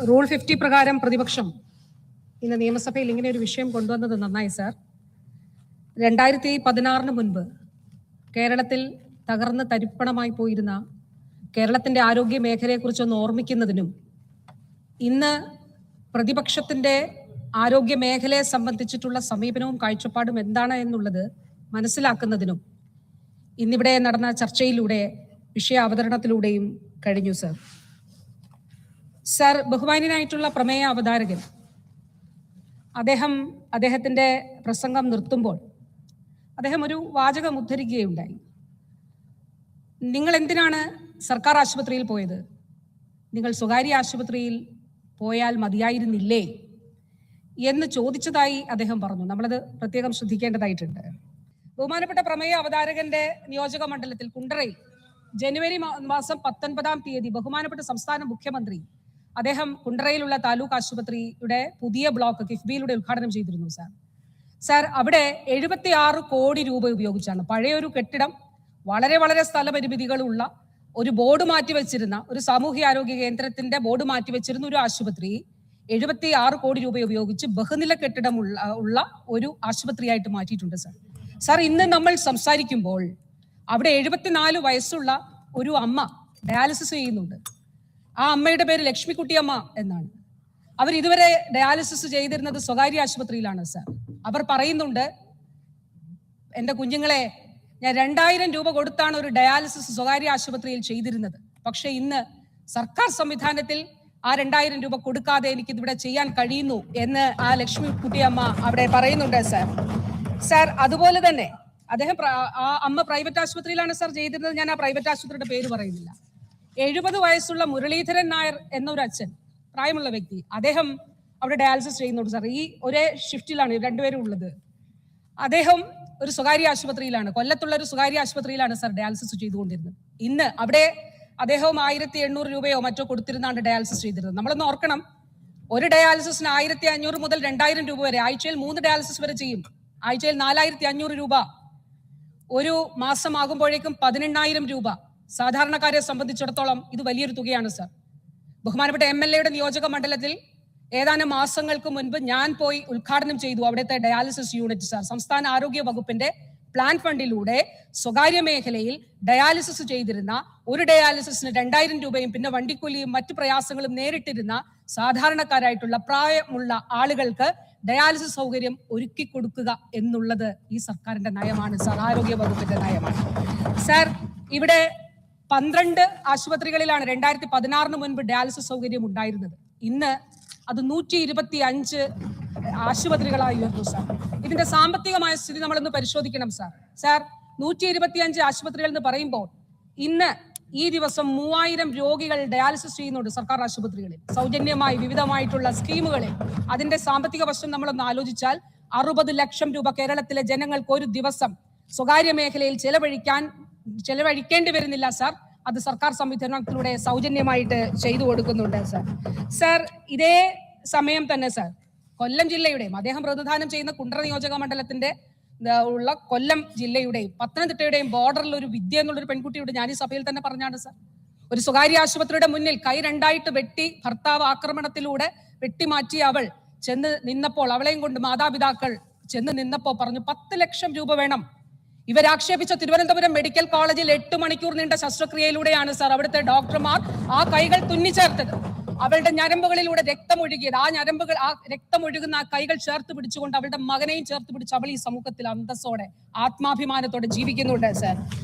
Rule fifty പ്രകാരം പ്രതിപക്ഷം ഇന്ന് നിയമസഭയിൽ ഇങ്ങനെ ഒരു വിഷയം കൊണ്ടുവന്നത് നന്നായി സാർ. രണ്ടായിരത്തി പതിനാറിന് മുൻപ് കേരളത്തിൽ തകർന്ന് തരിപ്പണമായി പോയിരുന്ന കേരളത്തിന്റെ ആരോഗ്യ മേഖലയെക്കുറിച്ചൊന്ന് ഓർമ്മിക്കുന്നതിനും ഇന്ന് പ്രതിപക്ഷത്തിന്റെ ആരോഗ്യ മേഖലയെ സംബന്ധിച്ചിട്ടുള്ള സമീപനവും കാഴ്ചപ്പാടും എന്താണ് എന്നുള്ളത് മനസ്സിലാക്കുന്നതിനും ഇന്നിവിടെ നടന്ന ചർച്ചയിലൂടെ വിഷയ അവതരണത്തിലൂടെയും കഴിഞ്ഞു സർ. സർ ബഹുമാന്യനായിട്ടുള്ള പ്രമേയ അവതാരകൻ. അദ്ദേഹം അദ്ദേഹത്തിന്റെ പ്രസംഗം നിർത്തുമ്പോൾ അദ്ദേഹം ഒരു വാചകം ഉദ്ധരിക്കുകയുണ്ടായി. നിങ്ങൾ എന്തിനാണ് സർക്കാർ ആശുപത്രിയിൽ പോയത്? നിങ്ങൾ സ്വകാര്യ ആശുപത്രിയിൽ പോയാൽ മതിയായിരുന്നില്ലേ? എന്ന് ചോദിച്ചതായി അദ്ദേഹം പറഞ്ഞു. നമ്മളത് പ്രത്യേകം ശ്രദ്ധിക്കേണ്ടതായിട്ടുണ്ട്. ബഹുമാനപ്പെട്ട പ്രമേയ അവതാരകന്റെ നിയോജക മണ്ഡലത്തിൽ കുണ്ടറയിൽ ജനുവരി മാസം പത്തൊൻപതാം തീയതി ബഹുമാനപ്പെട്ട സംസ്ഥാന മുഖ്യമന്ത്രി അദ്ദേഹം കുണ്ടറയിലുള്ള താലൂക്ക് ആശുപത്രിയുടെ പുതിയ ബ്ലോക്ക് കിഫ്ബിയിലൂടെ ഉദ്ഘാടനം ചെയ്തിരുന്നു സാർ. സാർ അവിടെ എഴുപത്തി ആറ് കോടി രൂപ ഉപയോഗിച്ചാണ് പഴയൊരു കെട്ടിടം വളരെ വളരെ സ്ഥലപരിമിതികളുള്ള ഒരു ബോർഡ് മാറ്റിവെച്ചിരുന്ന ഒരു സാമൂഹ്യാരോഗ്യ കേന്ദ്രത്തിന്റെ ബോർഡ് മാറ്റിവെച്ചിരുന്ന ഒരു ആശുപത്രി എഴുപത്തി ആറ് കോടി രൂപ ഉപയോഗിച്ച് ബഹുനില കെട്ടിടം ഉള്ള ഉള്ള ഒരു ആശുപത്രിയായിട്ട് മാറ്റിയിട്ടുണ്ട് സാർ. സാർ ഇന്ന് നമ്മൾ സംസാരിക്കുമ്പോൾ അവിടെ എഴുപത്തിനാല് വയസ്സുള്ള ഒരു അമ്മ ഡയാലിസിസ് ചെയ്യുന്നുണ്ട്. ആ അമ്മയുടെ പേര് ലക്ഷ്മിക്കുട്ടിയമ്മ എന്നാണ്. അവർ ഇതുവരെ ഡയാലിസിസ് ചെയ്തിരുന്നത് സ്വകാര്യ ആശുപത്രിയിലാണ് സർ. അവർ പറയുന്നുണ്ട് എന്റെ കുഞ്ഞുങ്ങളെ ഞാൻ രണ്ടായിരം രൂപ കൊടുത്താണ് ഒരു ഡയാലിസിസ് സ്വകാര്യ ആശുപത്രിയിൽ ചെയ്തിരുന്നത്. പക്ഷേ ഇന്ന് സർക്കാർ സംവിധാനത്തിൽ ആ രണ്ടായിരം രൂപ കൊടുക്കാതെ എനിക്ക് ഇതിവിടെ ചെയ്യാൻ കഴിയുന്നു എന്ന് ആ ലക്ഷ്മി കുട്ടിയമ്മ അവിടെ പറയുന്നുണ്ട് സർ. സാർ അതുപോലെ തന്നെ അദ്ദേഹം ആ അമ്മ പ്രൈവറ്റ് ആശുപത്രിയിലാണ് സാർ ചെയ്തിരുന്നത്. ഞാൻ ആ പ്രൈവറ്റ് ആശുപത്രിയുടെ പേര് പറയുന്നില്ല. എഴുപത് വയസ്സുള്ള മുരളീധരൻ നായർ എന്നൊരു അച്ഛൻ പ്രായമുള്ള വ്യക്തി. അദ്ദേഹം അവിടെ ഡയാലിസിസ് ചെയ്യുന്നുണ്ട് സാർ. ഈ ഒരേ ഷിഫ്റ്റിലാണ് രണ്ടുപേരും ഉള്ളത്. അദ്ദേഹം ഒരു സ്വകാര്യ ആശുപത്രിയിലാണ് കൊല്ലത്തുള്ള ഒരു സ്വകാര്യ ആശുപത്രിയിലാണ് സാർ ഡയാലിസിസ് ചെയ്തുകൊണ്ടിരുന്നത്. ഇന്ന് അവിടെ അദ്ദേഹം ആയിരത്തി എണ്ണൂറ് രൂപയോ മറ്റോ കൊടുത്തിരുന്നാണ് ഡയാലിസിസ് ചെയ്തിരുന്നത്. നമ്മളൊന്ന് ഓർക്കണം. ഒരു ഡയാലിസിസിന് ആയിരത്തി അഞ്ഞൂറ് മുതൽ രണ്ടായിരം രൂപ വരെ ആഴ്ചയിൽ മൂന്ന് ഡയാലിസിസ് വരെ ചെയ്യും. ആഴ്ചയിൽ നാലായിരത്തി അഞ്ഞൂറ് രൂപ. ഒരു മാസമാകുമ്പോഴേക്കും പതിനെണ്ണായിരം രൂപ. സാധാരണക്കാരെ സംബന്ധിച്ചിടത്തോളം ഇത് വലിയൊരു തുകയാണ് സർ ബഹുമാനപ്പെട്ട എം എൽ എയുടെ നിയോജക മണ്ഡലത്തിൽ ഏതാനും മാസങ്ങൾക്ക് മുൻപ് ഞാൻ പോയി ഉദ്ഘാടനം ചെയ്തു അവിടുത്തെ ഡയാലിസിസ് യൂണിറ്റ് സാർ സംസ്ഥാന ആരോഗ്യ വകുപ്പിന്റെ പ്ലാൻ ഫണ്ടിലൂടെ സ്വകാര്യ മേഖലയിൽ ഡയാലിസിസ് ചെയ്തിരുന്ന ഒരു ഡയാലിസിസിന് രണ്ടായിരം രൂപയും പിന്നെ വണ്ടിക്കൂലിയും മറ്റു പ്രയാസങ്ങളും നേരിട്ടിരുന്ന സാധാരണക്കാരായിട്ടുള്ള പ്രായമുള്ള ആളുകൾക്ക് ഡയാലിസിസ് സൗകര്യം ഒരുക്കി കൊടുക്കുക എന്നുള്ളത് ഈ സർക്കാരിന്റെ നയമാണ് സാർ ആരോഗ്യ വകുപ്പിന്റെ നയമാണ്. സാർ ഇവിടെ പന്ത്രണ്ട് ആശുപത്രികളിലാണ് രണ്ടായിരത്തി പതിനാറിന് മുൻപ് ഡയാലിസിസ് സൗകര്യം ഉണ്ടായിരുന്നത്. ഇന്ന് അത് നൂറ്റി ഇരുപത്തി അഞ്ച് ആശുപത്രികളായി ഉയർന്നു സാർ. ഇതിന്റെ സാമ്പത്തികമായ സ്ഥിതി നമ്മളൊന്ന് പരിശോധിക്കണം സാർ. സാർ നൂറ്റി ഇരുപത്തി അഞ്ച് ആശുപത്രികൾ എന്ന് പറയുമ്പോൾ ഇന്ന് ഈ ദിവസം മൂവായിരം രോഗികൾ ഡയാലിസിസ് ചെയ്യുന്നുണ്ട് സർക്കാർ ആശുപത്രികളിൽ. സൗജന്യമായി വിവിധമായിട്ടുള്ള സ്കീമുകളിൽ. അതിന്റെ സാമ്പത്തിക വശം നമ്മളൊന്ന് ആലോചിച്ചാൽ അറുപത് ലക്ഷം രൂപ കേരളത്തിലെ ജനങ്ങൾക്ക് ഒരു ദിവസം സ്വകാര്യ മേഖലയിൽ ചെലവഴിക്കാൻ ചെലവഴിക്കേണ്ടി വരുന്നില്ല സാർ. അത് സർക്കാർ സംവിധാനത്തിലൂടെ സൗജന്യമായിട്ട് ചെയ്തു കൊടുക്കുന്നുണ്ട് സാർ. സാർ ഇതേ സമയം തന്നെ സാർ കൊല്ലം ജില്ലയുടെയും അദ്ദേഹം പ്രതിദാനം ചെയ്യുന്ന കുണ്ടറ നിയോജക മണ്ഡലത്തിന്റെ ഉള്ള കൊല്ലം ജില്ലയുടെയും പത്തനംതിട്ടയുടെയും ബോർഡറിൽ ഒരു വിദ്യ എന്നുള്ളൊരു പെൺകുട്ടിയോട് ഞാൻ ഈ സഭയിൽ തന്നെ പറഞ്ഞാണ് സാർ. ഒരു സ്വകാര്യ ആശുപത്രിയുടെ മുന്നിൽ കൈ രണ്ടായിട്ട് വെട്ടി ഭർത്താവ് ആക്രമണത്തിലൂടെ വെട്ടിമാറ്റിയ അവൾ ചെന്ന് നിന്നപ്പോൾ അവളെയും കൊണ്ട് മാതാപിതാക്കൾ ചെന്ന് നിന്നപ്പോൾ പറഞ്ഞു പത്ത് ലക്ഷം രൂപ വേണം ഇവരാക്ഷേപിച്ച തിരുവനന്തപുരം മെഡിക്കൽ കോളേജിൽ എട്ട് മണിക്കൂർ നീണ്ട ശസ്ത്രക്രിയയിലൂടെയാണ് സാർ അവിടുത്തെ ഡോക്ടർമാർ ആ കൈകൾ തുന്നിച്ചേർത്തത്. അവളുടെ ഞരമ്പുകളിലൂടെ രക്തമൊഴുകിയത്. ആ ഞരമ്പുകൾ ആ രക്തമൊഴുകുന്ന ആ കൈകൾ ചേർത്ത് പിടിച്ചുകൊണ്ട് അവളുടെ മകനെയും ചേർത്ത് പിടിച്ച് അവൾ ഈ സമൂഹത്തിൽ അന്തസ്സോടെ ആത്മാഭിമാനത്തോടെ ജീവിക്കുന്നുണ്ട് സാർ.